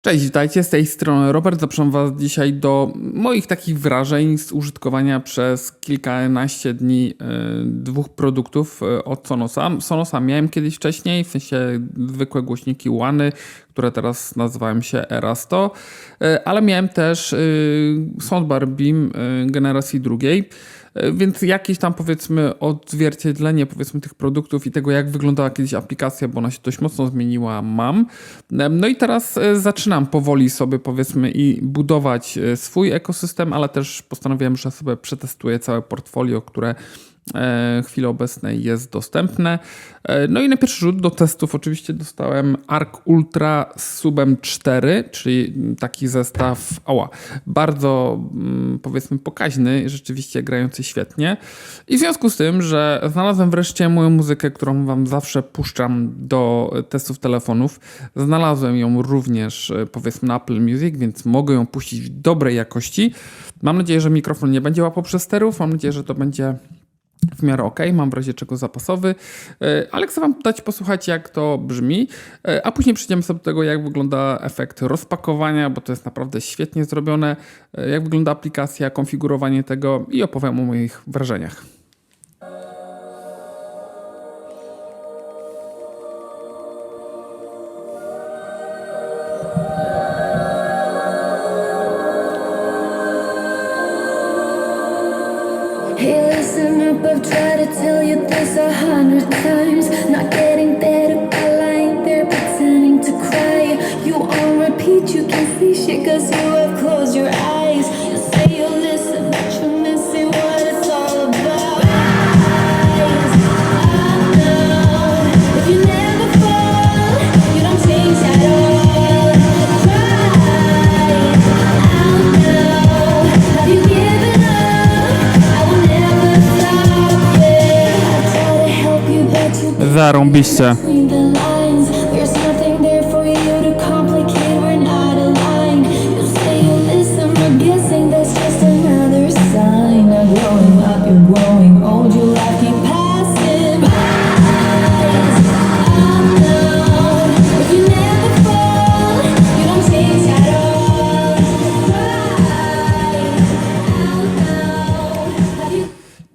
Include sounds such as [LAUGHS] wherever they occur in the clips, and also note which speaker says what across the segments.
Speaker 1: Cześć, witajcie, z tej strony Robert. Zapraszam Was dzisiaj do moich takich wrażeń z użytkowania przez kilkanaście dni e, dwóch produktów e, od Sonosa. Sonosa miałem kiedyś wcześniej, w sensie zwykłe głośniki Łany, które teraz nazywają się Erasto, e, ale miałem też Soundbar Beam generacji drugiej. E, więc jakieś tam powiedzmy odzwierciedlenie powiedzmy tych produktów i tego jak wyglądała kiedyś aplikacja, bo ona się dość mocno zmieniła, mam. E, no i teraz e, zaczynam powoli sobie powiedzmy i budować swój ekosystem, ale też postanowiłem, że sobie przetestuję całe portfolio, które chwili obecnej jest dostępne. E, no i na pierwszy rzut do testów oczywiście dostałem Arc Ultra z subem 4, czyli taki zestaw, oła, bardzo mm, powiedzmy pokaźny, rzeczywiście grający świetnie. I w związku z tym, że znalazłem wreszcie moją muzykę, którą wam zawsze puszczam do testów telefonów, znalazłem ją również e, powiedzmy na Apple Music, więc mogę ją puścić w dobrej jakości. Mam nadzieję, że mikrofon nie będzie łapał przesterów, mam nadzieję, że to będzie w miarę ok, mam w razie czego zapasowy, e, ale chcę Wam dać posłuchać, jak to brzmi, e, a później przejdziemy sobie do tego, jak wygląda efekt rozpakowania, bo to jest naprawdę świetnie zrobione, e, jak wygląda aplikacja, konfigurowanie tego i opowiem o moich wrażeniach.
Speaker 2: Listen up, I've tried to tell you this a hundred times. Not getting better by lying there pretending to cry. You on repeat, you can't see shit cause you usaram bicha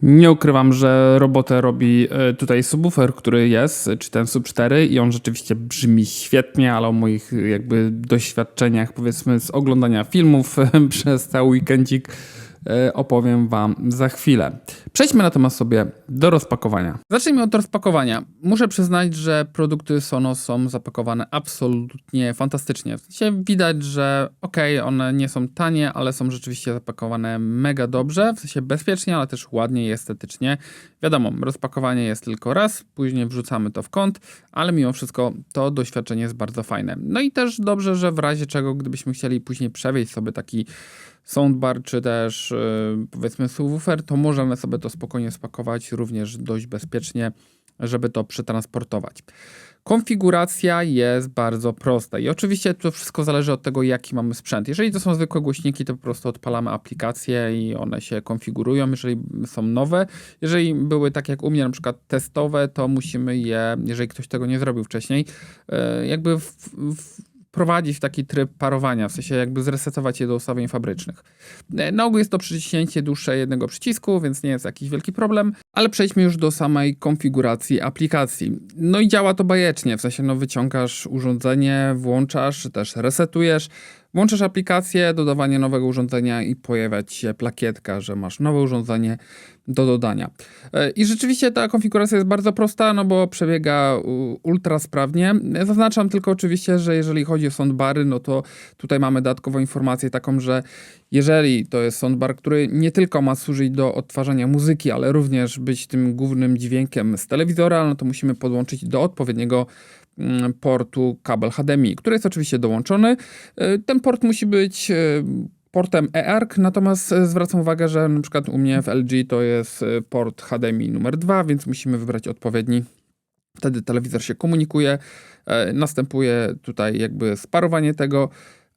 Speaker 1: Nie ukrywam, że robotę robi e, tutaj subwoofer, który jest, czy ten sub 4 i on rzeczywiście brzmi świetnie, ale o moich jakby doświadczeniach powiedzmy z oglądania filmów [LAUGHS] przez cały weekendzik e, opowiem wam za chwilę. Przejdźmy natomiast sobie do rozpakowania. Zacznijmy od rozpakowania. Muszę przyznać, że produkty Sonos są zapakowane absolutnie fantastycznie. W sensie widać, że okej, one nie są tanie, ale są rzeczywiście zapakowane mega dobrze, w sensie bezpiecznie, ale też ładnie i estetycznie. Wiadomo, rozpakowanie jest tylko raz, później wrzucamy to w kąt, ale mimo wszystko to doświadczenie jest bardzo fajne. No i też dobrze, że w razie czego, gdybyśmy chcieli później przewieźć sobie taki soundbar, czy też yy, powiedzmy subwoofer, to możemy sobie to spokojnie spakować również dość bezpiecznie, żeby to przetransportować. Konfiguracja jest bardzo prosta i oczywiście to wszystko zależy od tego, jaki mamy sprzęt. Jeżeli to są zwykłe głośniki, to po prostu odpalamy aplikacje i one się konfigurują, jeżeli są nowe. Jeżeli były tak jak u mnie na przykład testowe, to musimy je, jeżeli ktoś tego nie zrobił wcześniej, yy, jakby w, w, wprowadzić taki tryb parowania, w sensie jakby zresetować je do ustawień fabrycznych. E, Na ogół jest to przyciśnięcie dłuższe jednego przycisku, więc nie jest jakiś wielki problem, ale przejdźmy już do samej konfiguracji aplikacji. No i działa to bajecznie, w sensie no wyciągasz urządzenie, włączasz, czy też resetujesz, Włączasz aplikację, dodawanie nowego urządzenia i pojawia ci się plakietka, że masz nowe urządzenie do dodania. E, I rzeczywiście ta konfiguracja jest bardzo prosta, no bo przebiega ultra sprawnie. Zaznaczam tylko oczywiście, że jeżeli chodzi o soundbary, no to tutaj mamy dodatkową informację taką, że jeżeli to jest soundbar, który nie tylko ma służyć do odtwarzania muzyki, ale również być tym głównym dźwiękiem z telewizora, no to musimy podłączyć do odpowiedniego mm, portu kabel HDMI, który jest oczywiście dołączony. E, Ten port musi być e, portem eARC, natomiast e, zwracam uwagę, że na przykład u mnie w LG to jest port HDMI numer 2, więc musimy wybrać odpowiedni. Wtedy telewizor się komunikuje, następuje tutaj jakby sparowanie tego,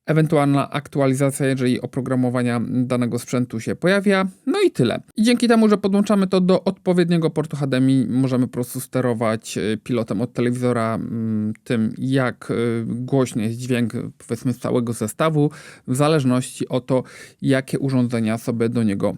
Speaker 1: ewentualna aktualizacja, jeżeli oprogramowania danego sprzętu się pojawia. No i tyle. I dzięki temu, że podłączamy to do odpowiedniego portu HDMI, możemy po prostu sterować y, pilotem od telewizora mm, tym, jak y, głośny jest dźwięk, powiedzmy, z całego zestawu, w zależności o to, jakie urządzenia sobie do niego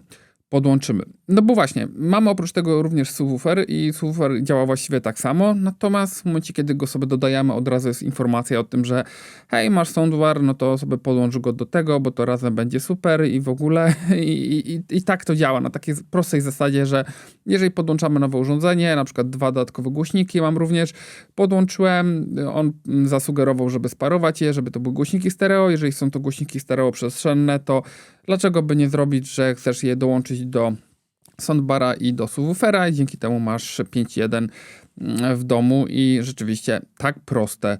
Speaker 1: podłączymy. No bo właśnie, mamy oprócz tego również subwoofer i subwoofer działa właściwie tak samo, natomiast w momencie, kiedy go sobie dodajemy, od razu jest informacja o tym, że hej, masz soundbar, no to sobie podłącz go do tego, bo to razem będzie super i w ogóle [LAUGHS] i, i, i tak to działa na takiej prostej zasadzie, że jeżeli podłączamy nowe urządzenie, na przykład dwa dodatkowe głośniki mam również, podłączyłem, on zasugerował, żeby sparować je, żeby to były głośniki stereo, jeżeli są to głośniki stereo przestrzenne, to dlaczego by nie zrobić, że chcesz je dołączyć do soundbara i do subwoofera i dzięki temu masz 5.1 w domu i rzeczywiście tak proste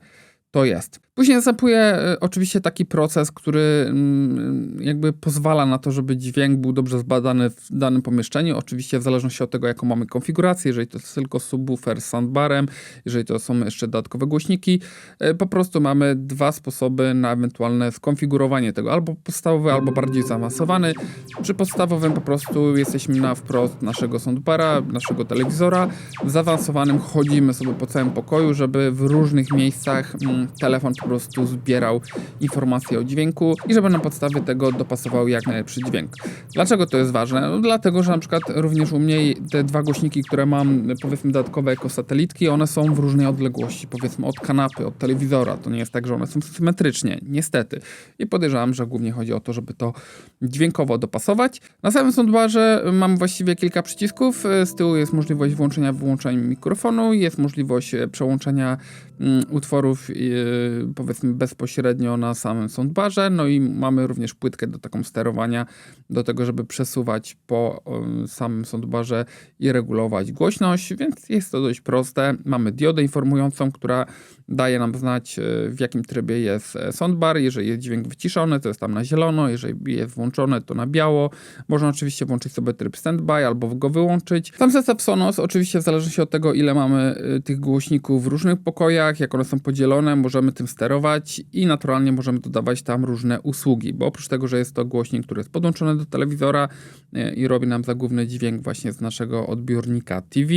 Speaker 1: to jest. Później następuje e, oczywiście taki proces, który mm, jakby pozwala na to, żeby dźwięk był dobrze zbadany w danym pomieszczeniu. Oczywiście w zależności od tego, jaką mamy konfigurację, jeżeli to jest tylko subwoofer z soundbarem, jeżeli to są jeszcze dodatkowe głośniki, e, po prostu mamy dwa sposoby na ewentualne skonfigurowanie tego, albo podstawowy, albo bardziej zaawansowany. Przy podstawowym po prostu jesteśmy na wprost naszego soundbara, naszego telewizora. W zaawansowanym chodzimy sobie po całym pokoju, żeby w różnych miejscach mm, telefon po prostu zbierał informacje o dźwięku i żeby na podstawie tego dopasował jak najlepszy dźwięk. Dlaczego to jest ważne? No, dlatego, że na przykład również u mnie te dwa głośniki, które mam powiedzmy dodatkowe jako satelitki, one są w różnej odległości, powiedzmy od kanapy, od telewizora. To nie jest tak, że one są symetrycznie, niestety. I podejrzewam, że głównie chodzi o to, żeby to dźwiękowo dopasować. Na samym soundbarze mam właściwie kilka przycisków. Z tyłu jest możliwość włączenia, wyłączenia mikrofonu, jest możliwość e, przełączenia mm, utworów yy, powiedzmy bezpośrednio na samym soundbarze. No i mamy również płytkę do taką sterowania, do tego, żeby przesuwać po samym soundbarze i regulować głośność, więc jest to dość proste. Mamy diodę informującą, która daje nam znać y, w jakim trybie jest e, soundbar. Jeżeli jest dźwięk wyciszony, to jest tam na zielono, jeżeli jest włączone, to na biało. Można oczywiście włączyć sobie tryb standby albo go wyłączyć. Sam zestaw Sonos oczywiście w zależności od tego, ile mamy y, tych głośników w różnych pokojach, jak one są podzielone, możemy tym sterować i naturalnie możemy dodawać tam różne usługi, bo oprócz tego, że jest to głośnik, który jest podłączony do telewizora e, i robi nam za główny dźwięk właśnie z naszego odbiornika TV,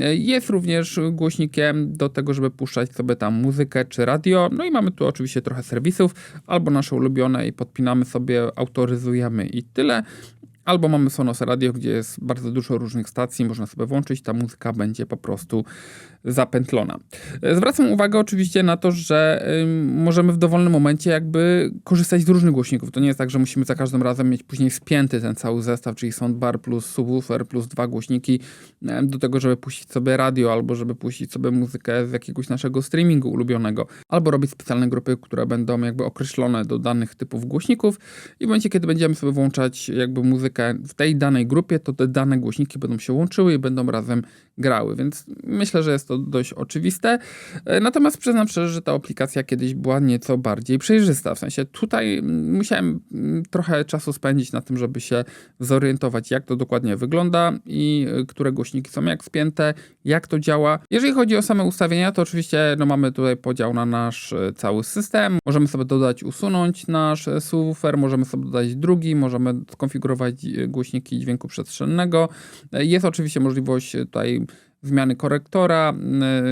Speaker 1: e, jest również głośnikiem do tego, żeby puszczać sobie tam muzykę czy radio. No i mamy tu oczywiście trochę serwisów, albo nasze ulubione i podpinamy sobie, autoryzujemy i tyle. Albo mamy Sonos Radio, gdzie jest bardzo dużo różnych stacji, można sobie włączyć, ta muzyka będzie po prostu zapętlona. E, zwracam uwagę oczywiście na to, że możemy w dowolnym momencie jakby korzystać z różnych głośników. To nie jest tak, że musimy za każdym razem mieć później spięty ten cały zestaw, czyli soundbar plus subwoofer plus dwa głośniki do tego, żeby puścić sobie radio albo żeby puścić sobie muzykę z jakiegoś naszego streamingu ulubionego, albo robić specjalne grupy, które będą jakby określone do danych typów głośników i w momencie, kiedy będziemy sobie włączać jakby muzykę w tej danej grupie, to te dane głośniki będą się łączyły i będą razem grały, więc myślę, że jest to dość oczywiste. E, natomiast przyznam szczerze, że ta aplikacja kiedyś była nieco bardziej przejrzysta. W sensie tutaj musiałem trochę czasu spędzić na tym, żeby się zorientować, jak to dokładnie wygląda i e, które głośniki są jak spięte, jak to działa. Jeżeli chodzi o same ustawienia, to oczywiście no, mamy tutaj podział na nasz e, cały system. Możemy sobie dodać, usunąć nasz subwoofer, możemy sobie dodać drugi, możemy skonfigurować głośniki dźwięku przestrzennego. Jest oczywiście możliwość tutaj zmiany korektora,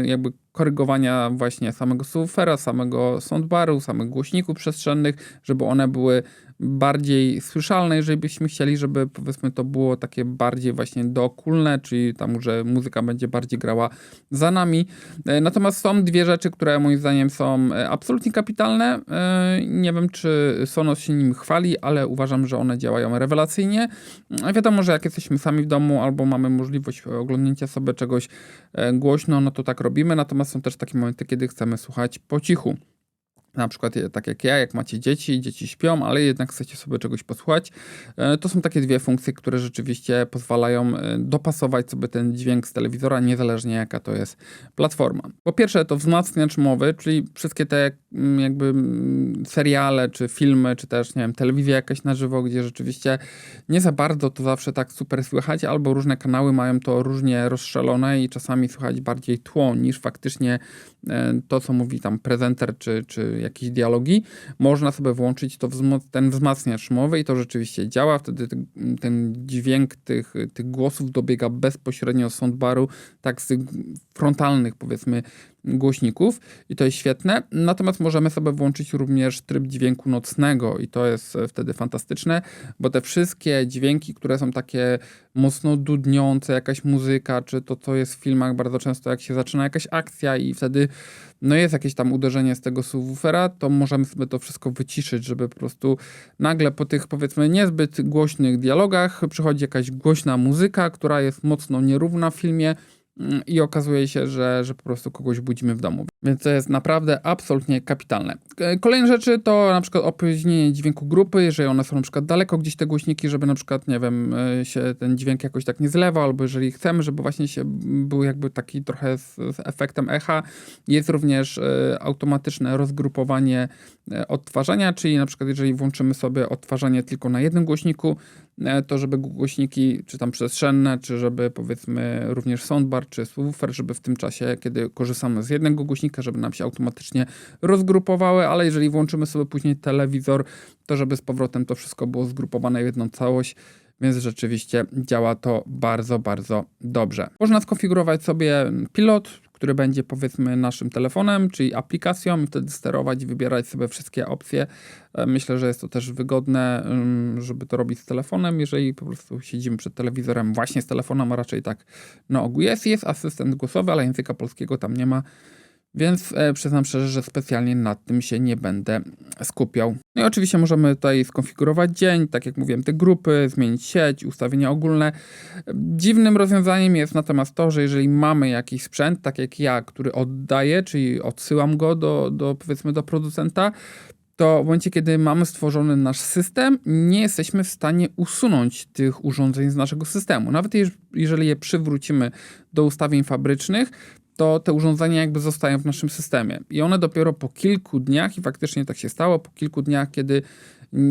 Speaker 1: y, jakby korygowania właśnie samego subwoofera, samego soundbaru, samych głośników przestrzennych, żeby one były bardziej słyszalne, jeżeli byśmy chcieli, żeby powiedzmy to było takie bardziej właśnie dookulne, czyli tam, że muzyka będzie bardziej grała za nami. E, natomiast są dwie rzeczy, które moim zdaniem są e, absolutnie kapitalne. E, nie wiem, czy Sonos się nim chwali, ale uważam, że one działają rewelacyjnie. Wiadomo, że jak jesteśmy sami w domu albo mamy możliwość oglądnięcia sobie czegoś głośno, no to tak robimy. Natomiast są też takie momenty, kiedy chcemy słuchać po cichu na przykład tak jak ja, jak macie dzieci, dzieci śpią, ale jednak chcecie sobie czegoś posłuchać, e, to są takie dwie funkcje, które rzeczywiście pozwalają e, dopasować sobie ten dźwięk z telewizora, niezależnie jaka to jest platforma. Po pierwsze to wzmacniacz mowy, czyli wszystkie te mm, jakby mm, seriale, czy filmy, czy też, nie wiem, telewizja jakaś na żywo, gdzie rzeczywiście nie za bardzo to zawsze tak super słychać, albo różne kanały mają to różnie rozstrzelone i czasami słychać bardziej tło niż faktycznie e, to, co mówi tam prezenter, czy, czy jakieś dialogi, można sobie włączyć to ten wzmacniacz mowy i to rzeczywiście działa. Wtedy ten dźwięk tych, tych głosów dobiega bezpośrednio z soundbaru, tak z tych frontalnych powiedzmy głośników i to jest świetne. Natomiast możemy sobie włączyć również tryb dźwięku nocnego i to jest e, wtedy fantastyczne, bo te wszystkie dźwięki, które są takie mocno dudniące, jakaś muzyka, czy to, co jest w filmach bardzo często, jak się zaczyna jakaś akcja i wtedy no jest jakieś tam uderzenie z tego subwoofera, to możemy sobie to wszystko wyciszyć, żeby po prostu nagle po tych powiedzmy niezbyt głośnych dialogach przychodzi jakaś głośna muzyka, która jest mocno nierówna w filmie, i okazuje się, że, że po prostu kogoś budzimy w domu. Więc to jest naprawdę absolutnie kapitalne. E, Kolejne rzeczy to na przykład opóźnienie dźwięku grupy, jeżeli one są na przykład daleko gdzieś te głośniki, żeby na przykład, nie wiem, e, się ten dźwięk jakoś tak nie zlewał, albo jeżeli chcemy, żeby właśnie się był jakby taki trochę z, z efektem echa, jest również e, automatyczne rozgrupowanie odtwarzania, czyli na przykład jeżeli włączymy sobie odtwarzanie tylko na jednym głośniku, to żeby głośniki, czy tam przestrzenne, czy żeby powiedzmy również soundbar, czy subwoofer, żeby w tym czasie, kiedy korzystamy z jednego głośnika, żeby nam się automatycznie rozgrupowały, ale jeżeli włączymy sobie później telewizor, to żeby z powrotem to wszystko było zgrupowane w jedną całość, więc rzeczywiście działa to bardzo, bardzo dobrze. Można skonfigurować sobie pilot, który będzie powiedzmy naszym telefonem, czyli aplikacją i wtedy sterować i wybierać sobie wszystkie opcje. E, Myślę, że jest to też wygodne, ym, żeby to robić z telefonem, jeżeli po prostu siedzimy przed telewizorem właśnie z telefonem, a raczej tak na ogół jest. Jest asystent głosowy, ale języka polskiego tam nie ma. Więc e, przyznam szczerze, że specjalnie nad tym się nie będę skupiał. No i oczywiście możemy tutaj skonfigurować dzień, tak jak mówiłem, te grupy, zmienić sieć, ustawienia ogólne. Dziwnym rozwiązaniem jest natomiast to, że jeżeli mamy jakiś sprzęt, tak jak ja, który oddaję, czyli odsyłam go do, do powiedzmy do producenta, to w momencie, kiedy mamy stworzony nasz system, nie jesteśmy w stanie usunąć tych urządzeń z naszego systemu. Nawet jeż- jeżeli je przywrócimy do ustawień fabrycznych, to te urządzenia jakby zostają w naszym systemie. I one dopiero po kilku dniach, i faktycznie tak się stało, po kilku dniach, kiedy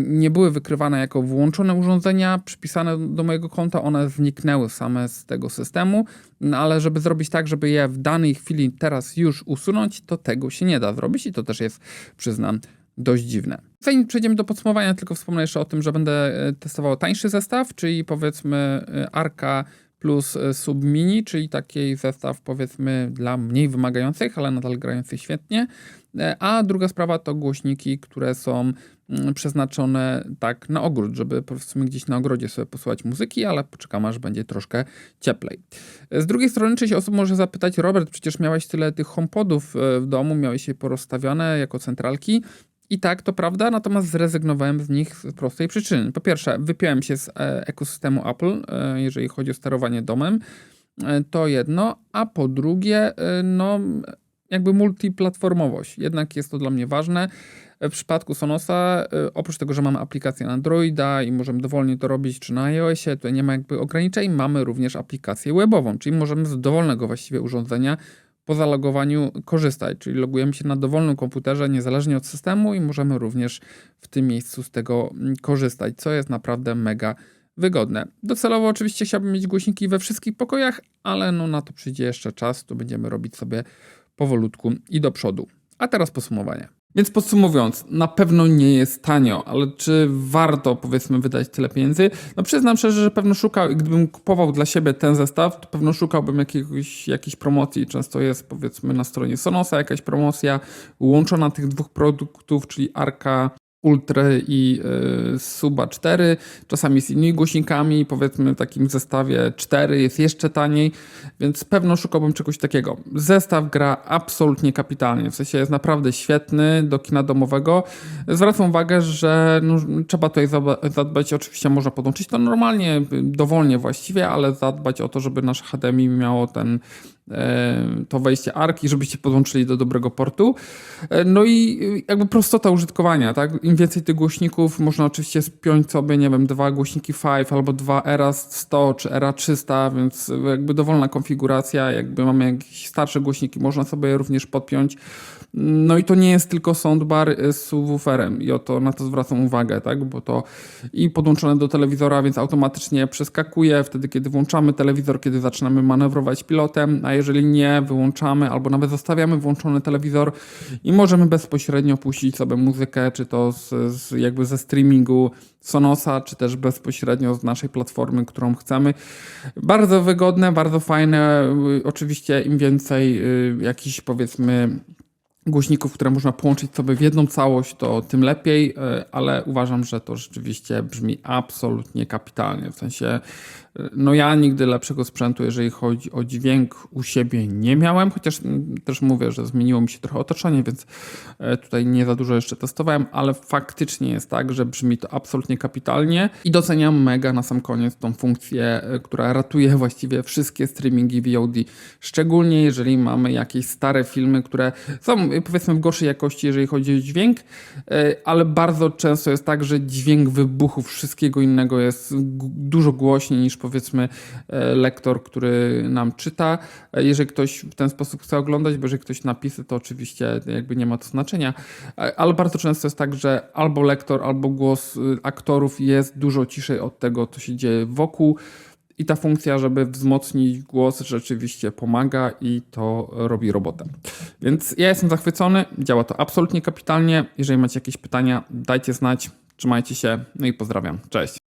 Speaker 1: nie były wykrywane jako włączone urządzenia, przypisane do mojego konta, one zniknęły same z tego systemu, no ale żeby zrobić tak, żeby je w danej chwili teraz już usunąć, to tego się nie da zrobić i to też jest, przyznam, dość dziwne. Zanim przejdziemy do podsumowania, tylko wspomnę jeszcze o tym, że będę e, testował tańszy zestaw, czyli powiedzmy e, Arka plus e, Sub Mini, czyli taki zestaw powiedzmy dla mniej wymagających, ale nadal grających świetnie. E, A druga sprawa to głośniki, które są mm, przeznaczone tak na ogród, żeby powiedzmy gdzieś na ogrodzie sobie posłuchać muzyki, ale poczekam aż będzie troszkę cieplej. E, Z drugiej strony część osób może zapytać, Robert, przecież miałeś tyle tych homepodów w domu, miałeś je porozstawione jako centralki. I tak, to prawda, natomiast zrezygnowałem z nich z prostej przyczyny. Po pierwsze, wypiąłem się z e, ekosystemu Apple, e, jeżeli chodzi o sterowanie domem. E, to jedno, a po drugie, no, jakby multiplatformowość. Jednak jest to dla mnie ważne. W przypadku Sonosa, oprócz tego, że mamy aplikację na Androida i możemy dowolnie to robić, czy na iOSie, to nie ma jakby ograniczeń, mamy również aplikację webową, czyli możemy z dowolnego właściwie urządzenia po zalogowaniu korzystać, czyli logujemy się na dowolnym komputerze niezależnie od systemu i możemy również w tym miejscu z tego mm, korzystać, co jest naprawdę mega wygodne. Docelowo oczywiście chciałbym mieć głośniki we wszystkich pokojach, ale no na to przyjdzie jeszcze czas, to będziemy robić sobie powolutku i do przodu. A teraz podsumowanie. Więc podsumowując, na pewno nie jest tanio, ale czy warto powiedzmy wydać tyle pieniędzy? No przyznam szczerze, że pewno szukał, gdybym kupował dla siebie ten zestaw, to pewno szukałbym jakiegoś, jakiejś promocji. Często jest powiedzmy na stronie Sonosa jakaś promocja łączona tych dwóch produktów, czyli Arka Ultra i y, Suba 4, czasami z innymi głośnikami, powiedzmy w takim zestawie 4 jest jeszcze taniej, więc pewno szukałbym czegoś takiego. Zestaw gra absolutnie kapitalnie, w sensie jest naprawdę świetny do kina domowego. Zwracam uwagę, że no, trzeba tutaj zadbać, oczywiście można podłączyć to normalnie, y, dowolnie właściwie, ale zadbać o to, żeby nasze HDMI miało ten e, to wejście arki, żebyście podłączyli do dobrego portu. E, No i y, jakby prostota użytkowania, tak? Im więcej tych głośników, można oczywiście spiąć sobie, nie wiem, dwa głośniki 5 albo dwa ERA 100 czy ERA 300, więc jakby dowolna konfiguracja, jakby mamy jakieś starsze głośniki, można sobie je również podpiąć. No i to nie jest tylko soundbar z subwooferem i o to, na to zwracam uwagę, tak? Bo to i podłączone do telewizora, więc automatycznie przeskakuje wtedy, kiedy włączamy telewizor, kiedy zaczynamy manewrować pilotem, a jeżeli nie, wyłączamy albo nawet zostawiamy włączony telewizor i możemy bezpośrednio puścić sobie muzykę, czy to z, z jakby ze streamingu Sonosa, czy też bezpośrednio z naszej platformy, którą chcemy. Bardzo wygodne, bardzo fajne. Oczywiście im więcej y, jakichś powiedzmy głośników, które można połączyć sobie w jedną całość, to tym lepiej, y, ale uważam, że to rzeczywiście brzmi absolutnie kapitalnie. W sensie, no ja nigdy lepszego sprzętu, jeżeli chodzi o dźwięk u siebie nie miałem, chociaż mm, też mówię, że zmieniło mi się trochę otoczenie, więc y, tutaj nie za dużo jeszcze testowałem, ale faktycznie jest tak, że brzmi to absolutnie kapitalnie i doceniam mega na sam koniec tą funkcję, y, która ratuje [LAUGHS] właściwie wszystkie streamingi VOD, szczególnie jeżeli mamy jakieś stare filmy, które są y, powiedzmy w gorszej jakości, jeżeli chodzi o dźwięk, ale bardzo często jest tak, że dźwięk wybuchów wszystkiego innego jest dużo głośniej niż powiedzmy e, lektor, który nam czyta. E, Jeżeli ktoś w ten sposób chce oglądać, bo jeżeli ktoś napisy, to oczywiście jakby nie ma to znaczenia, E, ale bardzo często jest tak, że albo lektor, albo głos y, aktorów jest dużo ciszej od tego, co się dzieje wokół. I ta funkcja, żeby wzmocnić głos, rzeczywiście pomaga i to robi robotę. Więc ja jestem zachwycony, działa to absolutnie kapitalnie. Jeżeli macie jakieś pytania, dajcie znać. Trzymajcie się, no i pozdrawiam. Cześć.